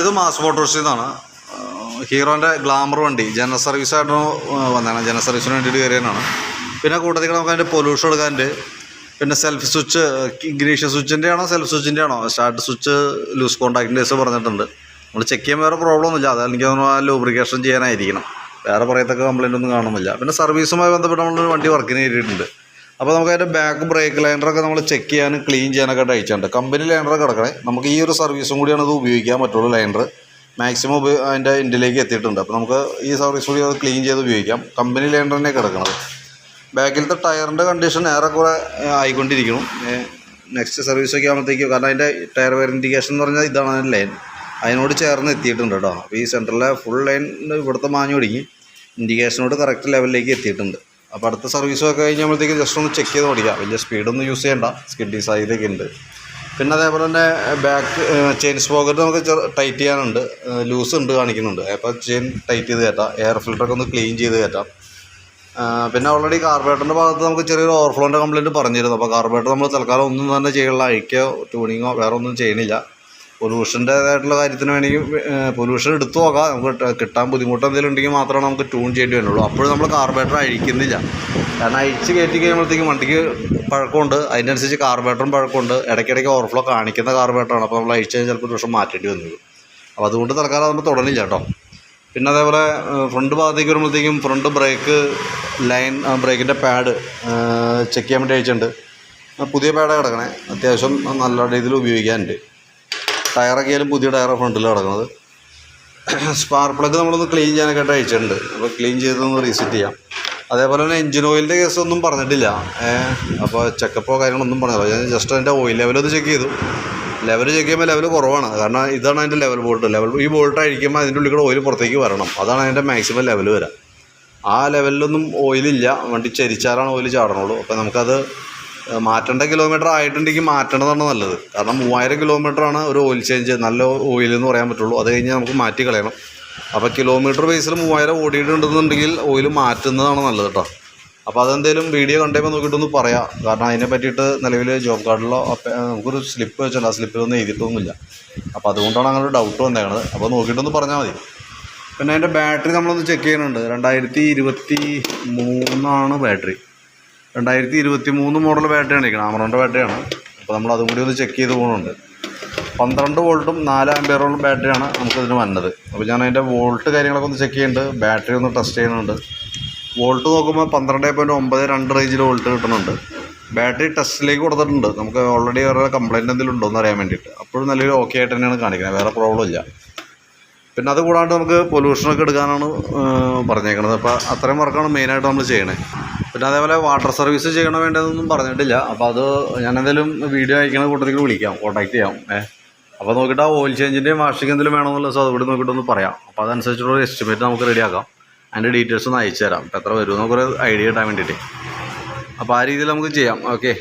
ഇത് മാസ് മോട്ടോഴ്സിൽ നിന്നാണ് ഹീറോന്റെ ഗ്ലാമർ വണ്ടി ജനറൽ സർവീസായിട്ട് വന്നതാണ്. ജനറൽ സർവീസിന് വേണ്ടിയിട്ട് കയറിയതാണ്. പിന്നെ കൂട്ടത്തിൽ നമുക്ക് അതിന്റെ പൊല്യൂഷൻ എടുക്കാനുണ്ട്. പിന്നെ സെൽഫ് സ്വിച്ച് ഇഗ്നീഷ്യൻ സ്വിച്ചിന്റെ ആണോ സെൽഫ് സ്വിച്ചിന്റെ ആണോ സ്റ്റാർട്ട് സ്വിച്ച് ലൂസ് കോൺടാക്റ്റിന്റെ ദിവസം പറഞ്ഞിട്ടുണ്ട്. നമ്മൾ ചെക്ക് ചെയ്യാൻ വേറെ പ്രോബ്ലം ഒന്നുമില്ല. അത് എനിക്ക് തോന്നുന്നു ആ ലൂബ്രിക്കേഷൻ ചെയ്യാനായിരിക്കണം. വേറെ പറയത്തക്ക കംപ്ലൈന്റ് ഒന്നും കാണുന്നില്ല. പിന്നെ സർവീസുമായി ബന്ധപ്പെട്ട് നമ്മൾ വണ്ടി വർക്കിന് കയറിയിട്ടുണ്ട്. അപ്പോൾ നമുക്ക് അതിന്റെ ബാക്ക് ബ്രേക്ക് ലൈനറൊക്കെ നമ്മൾ ചെക്ക് ചെയ്യാനും ക്ലീൻ ചെയ്യാനൊക്കെ അയച്ചിട്ടുണ്ട്. കമ്പനി ലൈനർ കിടക്കണേ. നമുക്ക് ഈ ഒരു സർവീസും കൂടിയാണ് ഇത് ഉപയോഗിക്കാൻ പറ്റുള്ളൂ ലൈനർ മാക്സിമം ഉപയോഗ അതിന്റെ എൻഡിലേക്ക് എത്തിയിട്ടുണ്ട്. അപ്പോൾ നമുക്ക് ഈ സർവീസ് കൂടി അത് ക്ലീൻ ചെയ്ത് ഉപയോഗിക്കാം. കമ്പനി ലൈനർ തന്നെ കിടക്കണത്. ബാക്കിലത്തെ ടയറിന്റെ കണ്ടീഷൻ ഏറെക്കുറെ ആയിക്കൊണ്ടിരിക്കണം നെക്സ്റ്റ് സർവീസൊക്കെ ആകുമ്പോഴത്തേക്കും കാരണം അതിന്റെ ടയർ വെയർ എന്ന് പറഞ്ഞാൽ ഇതാണ് ലൈൻ അതിനോട് ചേർന്ന് എത്തിയിട്ടുണ്ട് കേട്ടോ. അപ്പോൾ ഈ സെന്ററിലെ ഫുൾ ലൈൻ ഇവിടുത്തെ മാഞ്ഞു ഒടുങ്ങി ഇൻഡിക്കേഷനോട് കറക്റ്റ് ലെവലിലേക്ക് എത്തിയിട്ടുണ്ട്. അപ്പോൾ അടുത്ത സർവീസൊക്കെ കഴിഞ്ഞപ്പോഴത്തേക്ക് ജസ്റ്റ് ഒന്ന് ചെക്ക് ചെയ്ത് ഓടിക്കുക വലിയ സ്പീഡൊന്നും യൂസ് ചെയ്യണ്ട. സ്കിഡി സൈഡൊക്കെ ഉണ്ട്. പിന്നെ അതേപോലെ തന്നെ ബാക്ക് ചെയിൻ സ്പോക്കറ്റ് നമുക്ക് ടൈറ്റ് ചെയ്യാനുണ്ട്. ലൂസ് ഉണ്ട് കാണിക്കുന്നുണ്ട്. അപ്പോൾ ചെയിൻ ടൈറ്റ് ചെയ്ത് കയറ്റാം. എയർ ഫിൽറ്ററൊക്കെ ഒന്ന് ക്ലീൻ ചെയ്ത് കയറ്റാം. പിന്നെ ഓൾറെഡി കാർബറേറ്ററിന്റെ ഭാഗത്ത് നമുക്ക് ചെറിയൊരു ഓവർഫ്ലോന്റെ കംപ്ലയിന്റ് പറഞ്ഞിരുന്നു. അപ്പോൾ കാർബറേറ്റർ നമ്മൾ തൽക്കാലം ഒന്നും തന്നെ ചെയ്യണില്ല അഴിക്കോ ട്യൂണിങ്ങോ വേറെ ഒന്നും ചെയ്യണില്ല. പൊല്യൂഷന്റേതായിട്ടുള്ള കാര്യത്തിന് വേണമെങ്കിൽ പൊല്യൂഷൻ എടുത്തു നോക്കാം. നമുക്ക് കിട്ടാൻ ബുദ്ധിമുട്ട് എന്തെങ്കിലും ഉണ്ടെങ്കിൽ മാത്രമാണ് നമുക്ക് ട്യൂൺ ചെയ്യേണ്ടി വരുള്ളൂ അപ്പോഴും നമ്മൾ കാർബേറ്റർ അഴിക്കുന്നില്ല. കാരണം അഴിച്ച് കയറ്റി കഴിയുമ്പോഴത്തേക്കും വണ്ടിക്ക് പഴക്കമുണ്ട്. അതിനനുസരിച്ച് കാർബേറ്ററും പഴക്കമുണ്ട്. ഇടയ്ക്കിടയ്ക്ക് ഓവർഫ്ലോ കാണിക്കുന്ന കാർബേറ്ററാണ് അപ്പോൾ നമ്മൾ അഴിച്ച് കഴിഞ്ഞാൽ ചിലപ്പോൾ ദിവസം മാറ്റേണ്ടി വന്നു അപ്പോൾ അതുകൊണ്ട് തൽക്കാലം നമ്മൾ തുടങ്ങില്ല കേട്ടോ. പിന്നെ അതേപോലെ ഫ്രണ്ട് ഭാഗത്തേക്ക് വരുമ്പോഴത്തേക്കും ഫ്രണ്ട് ബ്രേക്ക് ലൈൻ ബ്രേക്കിന്റെ പാഡ് ചെക്ക് ചെയ്യാൻ വേണ്ടി അയച്ചിട്ടുണ്ട് പുതിയ പാഡ് കിടക്കണേ. അത്യാവശ്യം നല്ല രീതിയിൽ ഉപയോഗിക്കാനുണ്ട്. ടയറൊക്കെ ആയാലും പുതിയ ടയറാണ് ഫ്രണ്ടിൽ കിടക്കുന്നത്. സ്പാർക്ക് പ്ലഗ് നമ്മളൊന്ന് ക്ലീൻ ചെയ്യാനൊക്കെ ആയിട്ട് അയച്ചിട്ടുണ്ട് അപ്പോൾ ക്ലീൻ ചെയ്തൊന്ന് റീസെറ്റ് ചെയ്യാം. അതേപോലെ തന്നെ എഞ്ചിൻ ഓയിലിന്റെ കേസ് ഒന്നും പറഞ്ഞിട്ടില്ല. അപ്പോൾ ചെക്കപ്പോ കാര്യങ്ങളൊന്നും പറഞ്ഞില്ല. ഞാൻ ജസ്റ്റ് അതിന്റെ ഓയിൽ ഒന്ന് ചെക്ക് ചെയ്തു. ലെവൽ ചെക്ക് ചെയ്യുമ്പോൾ ലെവൽ കുറവാണ്. കാരണം ഇതാണ് അതിന്റെ ലെവൽ ബോൾട്ട് ലെവൽ ഈ ബോൾട്ട് അഴിക്കുമ്പോൾ അതിന്റെ ഉള്ളിൽ കൂടെ ഓയിൽ പുറത്തേക്ക് വരണം. അതാണ് അതിന്റെ മാക്സിമം ലെവൽ വരാം. ആ ലെവലിലൊന്നും ഓയിലില്ല വണ്ടി ചരിച്ചാലാണ് ഓയിൽ ചാടണുള്ളൂ. അപ്പോൾ നമുക്കത് മാറ്റേണ്ട കിലോമീറ്റർ ആയിട്ടുണ്ടെങ്കിൽ മാറ്റേണ്ടതാണ് നല്ലത്. കാരണം മൂവായിരം കിലോമീറ്ററാണ് ഒരു ഓയിൽ ചേഞ്ച് നല്ല ഓയിൽ എന്ന് പറയാൻ പറ്റുള്ളൂ. അത് കഴിഞ്ഞ് നമുക്ക് മാറ്റി കളയണം. അപ്പോൾ കിലോമീറ്റർ ബേസിൽ മൂവായിരം ഓടിയിട്ടുണ്ടെന്നുണ്ടെങ്കിൽ ഓയിൽ മാറ്റുന്നതാണ് നല്ലത് കേട്ടോ അപ്പോൾ അതെന്തേലും വീഡിയോ കണ്ടപ്പോൾ നോക്കിയിട്ടൊന്ന് പറയാം. കാരണം അതിനെ പറ്റിയിട്ട് നിലവിൽ ജോബ് കാർഡിലോ നമുക്കൊരു സ്ലിപ്പ് വെച്ചാൽ ആ സ്ലിപ്പിലൊന്നും എഴുതിയിട്ടൊന്നുമില്ല. അപ്പോൾ അതുകൊണ്ടാണ് അങ്ങനെ ഒരു ഡൗട്ട് വന്നേക്കണത്. അപ്പോൾ നോക്കിയിട്ടൊന്ന് പറഞ്ഞാൽ മതി. പിന്നെ അതിന്റെ ബാറ്ററി നമ്മളൊന്ന് ചെക്ക് ചെയ്യുന്നുണ്ട്. രണ്ടായിരത്തി ഇരുപത്തി മൂന്നാണ് ബാറ്ററി രണ്ടായിരത്തി ഇരുപത്തി മൂന്ന് മോഡൽ ബാറ്ററിയാണ് ബാറ്ററി ബാറ്ററിയാണ് അപ്പോൾ നമ്മൾ അതും കൂടി ഒന്ന് ചെക്ക് ചെയ്ത് പോകുന്നുണ്ട് പന്ത്രണ്ട് വോൾട്ടും നാല് ആംബിയറോളം ബാറ്ററിയാണ് നമുക്കിതിന് വന്നത്. അപ്പോൾ ഞാൻ അതിന്റെ വോൾട്ട് കാര്യങ്ങളൊക്കെ ഒന്ന് ചെക്ക് ചെയ്യുന്നുണ്ട് ബാറ്ററി ഒന്ന് ടെസ്റ്റ് ചെയ്യുന്നുണ്ട്. വോൾട്ട് നോക്കുമ്പോൾ പന്ത്രണ്ട് പോയിന്റ് ഒമ്പത് രണ്ട് റേഞ്ചിൽ വോൾട്ട് കിട്ടുന്നുണ്ട്. ബാറ്ററി ടെസ്റ്റിലേക്ക് കൊടുത്തിട്ടുണ്ട്. നമുക്ക് ഓൾറെഡി വേറെ കംപ്ലയിന്റ് എന്തെങ്കിലും ഉണ്ടോ എന്ന് അറിയാൻ വേണ്ടിയിട്ട്. അപ്പോഴും നല്ലൊരു ഓക്കെ ആയിട്ട് തന്നെയാണ് കാണിക്കുന്നത്. വേറെ പ്രോബ്ലം ഇല്ല. പിന്നെ അത് കൂടാണ്ട് നമുക്ക് പൊല്യൂഷനൊക്കെ എടുക്കാനാണ് പറഞ്ഞേക്കുന്നത് അപ്പോൾ അത്രയും വർക്കാണ് മെയിനായിട്ട് നമ്മൾ ചെയ്യണേ. പിന്നെ അതേപോലെ വാട്ടർ സർവീസ് ചെയ്യണോ വേണ്ടതൊന്നും പറഞ്ഞിട്ടില്ല. അപ്പോൾ അത് ഞാൻ എന്തെങ്കിലും വീഡിയോ അയക്കണ കൂട്ടത്തിൽ വിളിക്കാം കോൺടാക്ട് ചെയ്യാം. ഏഹ് അപ്പോൾ നോക്കിയിട്ട് ആ ഓയിൽ ചേഞ്ചിന്റെയും വാഷിംഗ് എന്തെങ്കിലും വേണമെന്നുള്ള സോ അതുകൂടി നോക്കിയിട്ടൊന്ന് പറയാം. അപ്പോൾ അതനുസരിച്ചുള്ള എസ്റ്റിമേറ്റ് നമുക്ക് റെഡിയാക്കാം അതിന്റെ ഡീറ്റെയിൽസ് ഒന്ന് അയച്ചു തരാം എത്ര വരും? നമുക്കൊരു ഐഡിയ കിട്ടാൻ വേണ്ടിയിട്ട്. അപ്പോൾ ആ രീതിയിൽ നമുക്ക് ചെയ്യാം. ഓക്കെ